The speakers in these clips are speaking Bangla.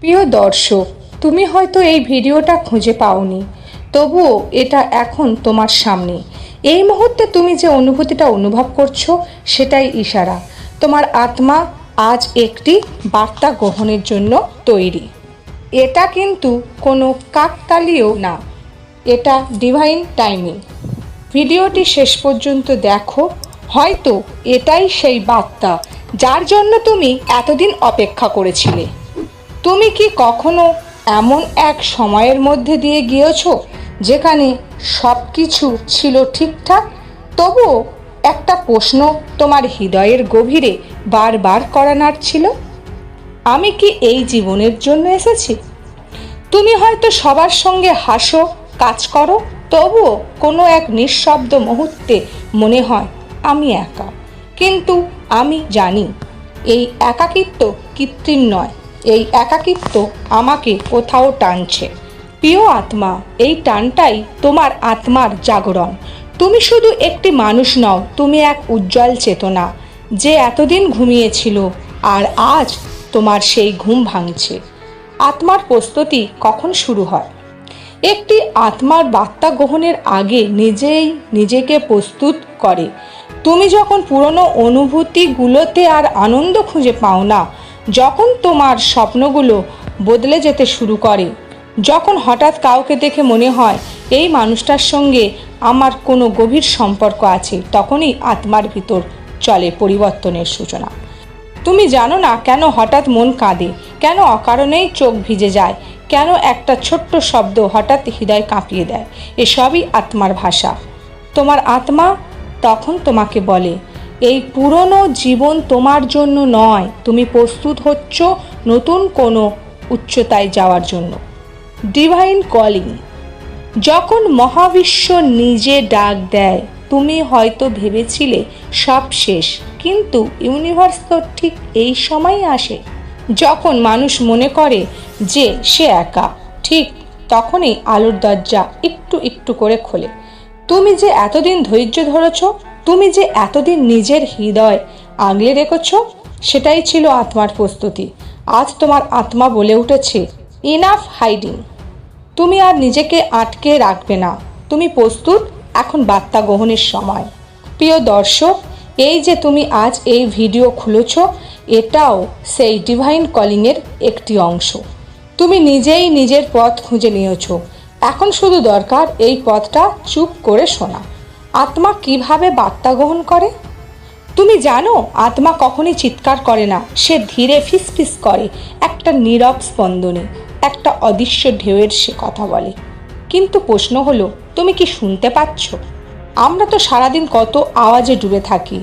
প্রিয় দর্শক, তুমি হয়তো এই ভিডিওটা খুঁজে পাওনি, তবুও এটা এখন তোমার সামনে। এই মুহূর্তে তুমি যে অনুভূতিটা অনুভব করছ, সেটাই ইশারা। তোমার আত্মা আজ একটি বার্তা গ্রহণের জন্য তৈরি। এটা কিন্তু কোনো কাকতালীয় না, এটা ডিভাইন টাইমিং ভিডিওটি শেষ পর্যন্ত দেখো, হয়তো এটাই সেই বার্তা যার জন্য তুমি এতদিন অপেক্ষা করেছিলে। তুমি কি কখনো এমন এক সময়ের মধ্যে দিয়ে গিয়েছো যেখানে সব কিছু ছিল ঠিকঠাক? তবুও একটা প্রশ্ন তোমার হৃদয়ের গভীরে বারবার করা নাড়ছিল আমি কি এই জীবনের জন্য এসেছি? তুমি হয়তো সবার সঙ্গে হাসো, কাজ করো, তবুও কোনো এক নিঃশব্দ মুহূর্তে মনে হয় আমি একা। কিন্তু আমি জানি, এই একাকিত্ব কৃত্রিম নয়। এই একাকিত্ব আমাকে কোথাও টানছে। প্রিয় আত্মা, এই টানটাই তোমার আত্মার জাগরণ। তুমি শুধু একটি মানুষ নও, তুমি এক উজ্জ্বল চেতনা, যে এতদিন ঘুমিয়েছিল আর আজ তোমার সেই ঘুম ভাঙছে। আত্মার প্রস্তুতি কখন শুরু হয়? একটি আত্মার বার্তা গ্রহণের আগে নিজেই নিজেকে প্রস্তুত করে। তুমি যখন পুরনো অনুভূতিগুলোতে আর আনন্দ খুঁজে পাও না যখন তোমার স্বপ্নগুলো বদলে যেতে শুরু করে, যখন হঠাৎ কাউকে দেখে মনে হয় এই মানুষটার সঙ্গে আমার কোনো গভীর সম্পর্ক আছে, তখনই আত্মার ভিতর চলে পরিবর্তনের সূচনা। তুমি জানো না কেন হঠাৎ মন কাঁদে, কেন অকারণেই চোখ ভিজে যায়, কেন একটা ছোট্ট শব্দ হঠাৎ হৃদয় কাঁপিয়ে দেয়, এসবই আত্মার ভাষা। তোমার আত্মা তখন তোমাকে বলে এই পুরনো জীবন তোমার জন্য নয়। তুমি প্রস্তুত হচ্ছ নতুন কোনো উচ্চতায় যাওয়ার জন্য। ডিভাইন কলিং যখন মহাবিশ্ব নিজে ডাক দেয়, তুমি হয়তো ভেবেছিলে সব শেষ, কিন্তু ইউনিভার্স তো ঠিক এই সময়ই আসে। যখন মানুষ মনে করে যে সে একা, ঠিক তখনই আলোর দরজা একটু একটু করে খোলে। তুমি যে এতদিন ধৈর্য ধরেছ তুমি যে এতদিন নিজের হৃদয় আগলে রেখেছ, সেটাই ছিল আত্মার প্রস্তুতি। আজ তোমার আত্মা বলে উঠেছে ইনাফ হাইডিং তুমি আর নিজেকে আটকে রাখবে না। তুমি প্রস্তুত, এখন বার্তা গ্রহণের সময়। প্রিয় দর্শক, এই যে তুমি আজ এই ভিডিও খুলেছ, এটাও সেই ডিভাইন কলিংয়ের একটি অংশ। তুমি নিজেই নিজের পথ খুঁজে নিয়েছ। এখন শুধু দরকার এই পথটা চুপ করে শোনা। আত্মা কীভাবে বার্তা গ্রহণ করে? তুমি জানো, আত্মা কখনই চিৎকার করে না, সে ধীরে ফিসফিস করে, একটা নীরব স্পন্দনে, একটা অদৃশ্য ঢেউয়ের সে কথা বলে। কিন্তু প্রশ্ন হলো, তুমি কি শুনতে পাচ্ছ? আমরা তো সারাদিন কত আওয়াজে ডুবে থাকি।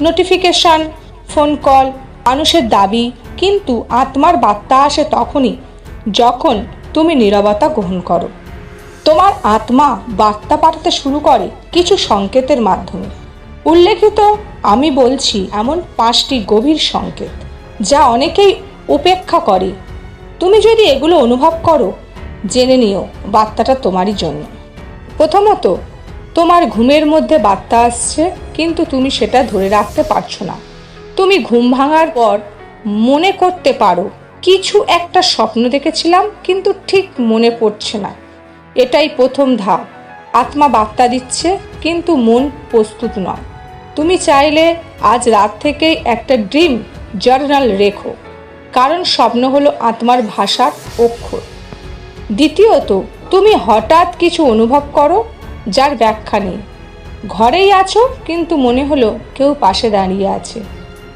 নোটিফিকেশন ফোন কল মানুষের দাবি, কিন্তু আত্মার বার্তা আসে তখনই, যখন তুমি নীরবতা গ্রহণ করো। তোমার আত্মা বার্তা পাঠাতে শুরু করে কিছু সংকেতের মাধ্যমে। উল্লেখিত, আমি বলছি এমন পাঁচটি গভীর সংকেত, যা অনেকেই উপেক্ষা করে। তুমি যদি এগুলো অনুভব করো, জেনে নিও বার্তাটা তোমারই জন্য। প্রথমত, তোমার ঘুমের মধ্যে বার্তা আসছে, কিন্তু তুমি সেটা ধরে রাখতে পারছ না। তুমি ঘুম ভাঙার পর মনে করতে পারো, কিছু একটা স্বপ্ন দেখেছিলাম, কিন্তু ঠিক মনে পড়ছে না। এটাই প্রথম ধাপ। আত্মা বার্তা দিচ্ছে, কিন্তু মন প্রস্তুত নয়। তুমি চাইলে আজ রাত থেকেই একটা ড্রিম জার্নাল রেখো। কারণ স্বপ্ন হলো আত্মার ভাষার অক্ষর। দ্বিতীয়ত, তুমি হঠাৎ কিছু অনুভব করো যার ব্যাখ্যা নেই। ঘরেই আছো, কিন্তু মনে হলো কেউ পাশে দাঁড়িয়ে আছে।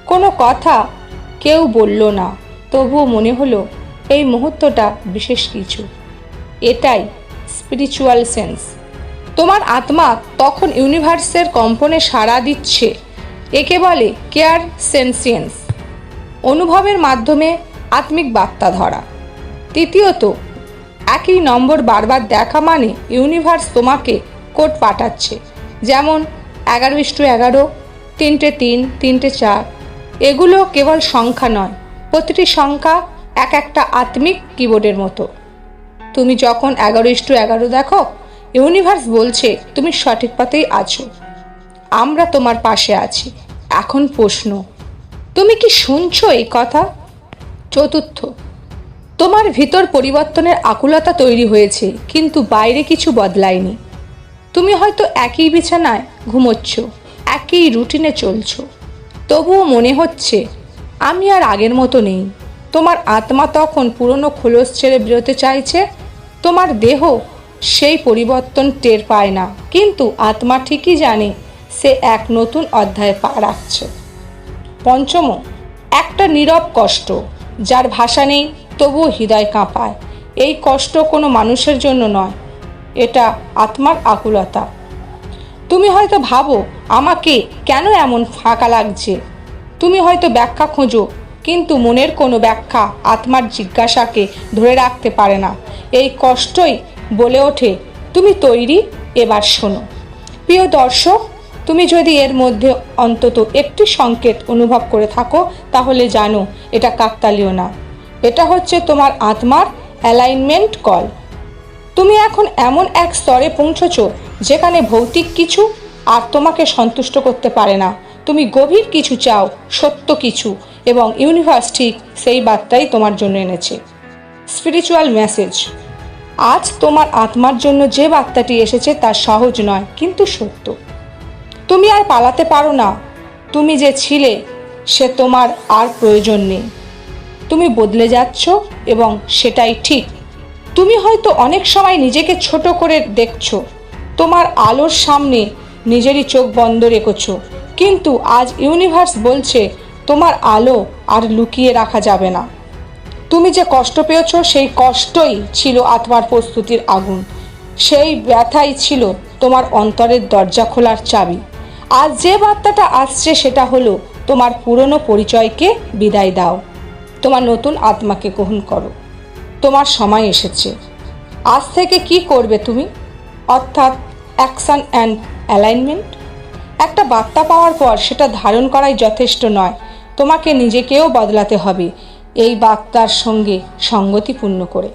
কোনো কথা কেউ বলল না, তবুও মনে হলো এই মুহূর্তটা বিশেষ কিছু। এটাই স্পিরিচুয়াল সেন্স তোমার আত্মা তখন ইউনিভার্সের কম্পনে সাড়া দিচ্ছে। একে বলে কেয়ার সেন্সিয়েন্স অনুভবের মাধ্যমে আত্মিক বার্তা ধরা। তৃতীয়ত, একই নম্বর বারবার দেখা মানে ইউনিভার্স তোমাকে কোড পাঠাচ্ছে। যেমন, এগারো ইস্টু এগারো, তিনটে তিন, তিনটে চার, এগুলো কেবল সংখ্যা নয়, প্রতিটি সংখ্যা এক একটা আত্মিক কিবোর্ডের মতো। তুমি যখন এগারো ইস্টু এগারো দেখো, ইউনিভার্স বলছে তুমি সঠিক পথেই আছো। আমরা তোমার পাশে আছি। এখন প্রশ্ন, তুমি কি শুনছো এই কথা? চতুর্থ, তোমার ভিতর পরিবর্তনের আকুলতা তৈরি হয়েছে, কিন্তু বাইরে কিছু বদলায়নি। তুমি হয়তো একই বিছানায় ঘুমোচ্ছ, একই রুটিনে চলছ। তবুও মনে হচ্ছে, আমি আর আগের মতো নেই। তোমার আত্মা তখন পুরনো খোলস ছেড়ে বেরোতে চাইছে তোমার দেহ সেই পরিবর্তন টের পায় না। কিন্তু আত্মা ঠিকই জানে সে এক নতুন অধ্যায়ে পা রাখছে। পঞ্চম, একটা নীরব কষ্ট যার ভাষা নেই তবুও হৃদয় কাঁপায়। এই কষ্ট কোনো মানুষের জন্য নয়, এটা আত্মার আকুলতা। তুমি হয়তো ভাবো, আমাকে কেন এমন ফাঁকা লাগছে? তুমি হয়তো ব্যাখ্যা খোঁজো কিন্তু মনের কোনো ব্যাখ্যা আত্মার জিজ্ঞাসাকে ধরে রাখতে পারে না। এই কষ্টই বলে ওঠে, তুমি তৈরি, এবার শোনো। প্রিয় দর্শক, তুমি যদি এর মধ্যে অন্তত একটি সংকেত অনুভব করে থাকো, তাহলে জানো এটা কাকতালীয় না। এটা হচ্ছে তোমার আত্মার অ্যালাইনমেন্ট কল। তুমি এখন এমন এক স্তরে পৌঁছছ, যেখানে ভৌতিক কিছু আর তোমাকে সন্তুষ্ট করতে পারে না। তুমি গভীর কিছু চাও, সত্য কিছু, এবং ইউনিভার্স ঠিক সেই বার্তাই তোমার জন্য এনেছে। স্পিরিচুয়াল মেসেজ আজ তোমার আত্মার জন্য যে বার্তাটি এসেছে তা সহজ নয়, কিন্তু সত্য। তুমি আর পালাতে পারো না। তুমি যে ছিলে, সে তোমার আর প্রয়োজন নেই। তুমি বদলে যাচ্ছ এবং সেটাই ঠিক। তুমি হয়তো অনেক সময় নিজেকে ছোট করে দেখছ। তোমার আলোর সামনে নিজেরই চোখ বন্ধ রেখেছো। কিন্তু আজ ইউনিভার্স বলছে, তোমার আলো আর লুকিয়ে রাখা যাবে না। তুমি যে কষ্ট পেয়েছ, সেই কষ্টই ছিল আত্মার প্রস্তুতির আগুন। সেই ব্যথাই ছিল তোমার অন্তরের দরজা খোলার চাবি। আজ যে বার্তাটা আসছে, সেটা হলো, তোমার পুরনো পরিচয়কে বিদায় দাও। তোমার নতুন আত্মাকে গ্রহণ করো। তোমার সময় এসেছে। আজ থেকে কি করবে তুমি? অর্থাৎ অ্যাকশন অ্যান্ড অ্যালাইনমেন্ট একটা বার্তা পাওয়ার পর সেটা ধারণ করাই যথেষ্ট নয়। তোমাকে নিজেকেও বদলাতে হবে। এই বার্তার সঙ্গে সঙ্গতিপূর্ণ করে।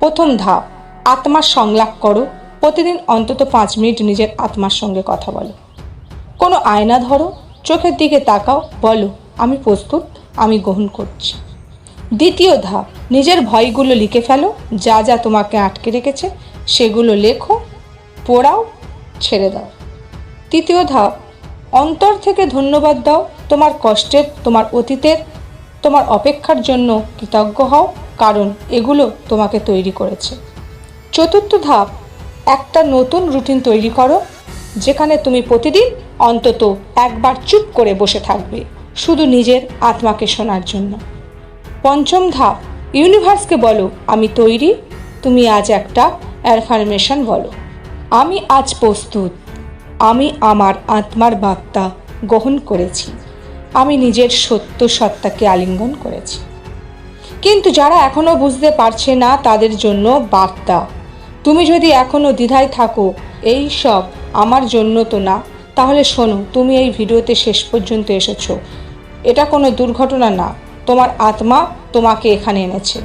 প্রথম ধাপ, আত্মার সংলাপ করো। প্রতিদিন অন্তত পাঁচ মিনিট নিজের আত্মার সঙ্গে কথা বলো। কোনো আয়না ধরো, চোখের দিকে তাকাও, বলো, আমি প্রস্তুত, আমি গ্রহণ করছি। দ্বিতীয় ধাপ, নিজের ভয়গুলো লিখে ফেলো। যা যা তোমাকে আটকে রেখেছে, সেগুলো লেখো, পড়াও, ছেড়ে দাও। তৃতীয় ধাপ অন্তর থেকে ধন্যবাদ দাও। তোমার কষ্টের, তোমার অতীতের, তোমার অপেক্ষার জন্য কৃতজ্ঞ হও, কারণ এগুলো তোমাকে তৈরি করেছে। চতুর্থ ধাপ, একটা নতুন রুটিন তৈরি করো, যেখানে তুমি প্রতিদিন অন্তত একবার চুপ করে বসে থাকবে, শুধু নিজের আত্মাকে শোনার জন্য। পঞ্চম ধাপ ইউনিভার্সকে বলো, আমি তৈরি, তুমি আজ একটা অ্যাফার্মেশন বলো। আমি আজ প্রস্তুত। আমি আমার আত্মার বার্তা গ্রহণ করেছি। আমি নিজের সত্য সত্তাকে আলিঙ্গন করেছি। কিন্তু যারা এখনও বুঝতে পারছে না তাদের জন্য বার্তা, তুমি যদি এখনও দ্বিধায় থাকো, এই সব আমার জন্য তো না। তাহলে শোনো, তুমি এই ভিডিওতে শেষ পর্যন্ত এসেছ। এটা কোনো দুর্ঘটনা না। তোমার আত্মা তোমাকে এখানে এনেছে।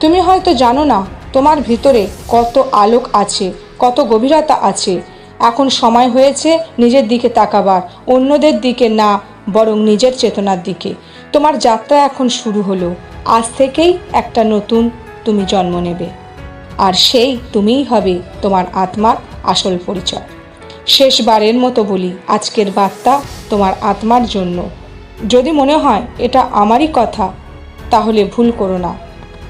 তুমি হয়তো জানো না তোমার ভিতরে কত আলোক আছে, কত গভীরতা আছে এখন সময় হয়েছে নিজের দিকে তাকাবার, অন্যদের দিকে না, বরং নিজের চেতনার দিকে। তোমার যাত্রা এখন শুরু হলো। আজ থেকেই একটা নতুন তুমি জন্ম নেবে। আর সেই তুমিই হবে তোমার আত্মার আসল পরিচয়। শেষবারের মতো বলি, আজকের বার্তা তোমার আত্মার জন্য। যদি মনে হয় এটা আমারই কথা, তাহলে ভুল করো না।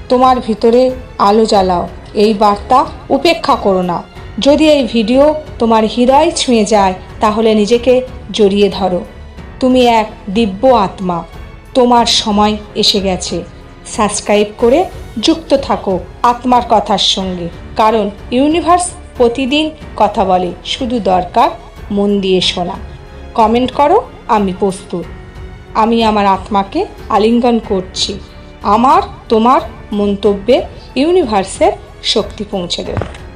তোমার ভিতরে আলো জ্বালাও। এই বার্তা উপেক্ষা করো না। যদি এই ভিডিও তোমার হৃদয় ছুঁয়ে যায়, তাহলে নিজেকে জড়িয়ে ধরো। তুমি এক দিব্য আত্মা। তোমার সময় এসে গেছে। সাবস্ক্রাইব করে যুক্ত থাকো আত্মার কথার সঙ্গে। কারণ ইউনিভার্স প্রতিদিন কথা বলে, শুধু দরকার মন দিয়ে শোনা। কমেন্ট করো, আমি প্রস্তুত। আমি আমার আত্মাকে আলিঙ্গন করছি। আমার, তোমার মন্তব্যে ইউনিভার্সের শক্তি পৌঁছে দেবে।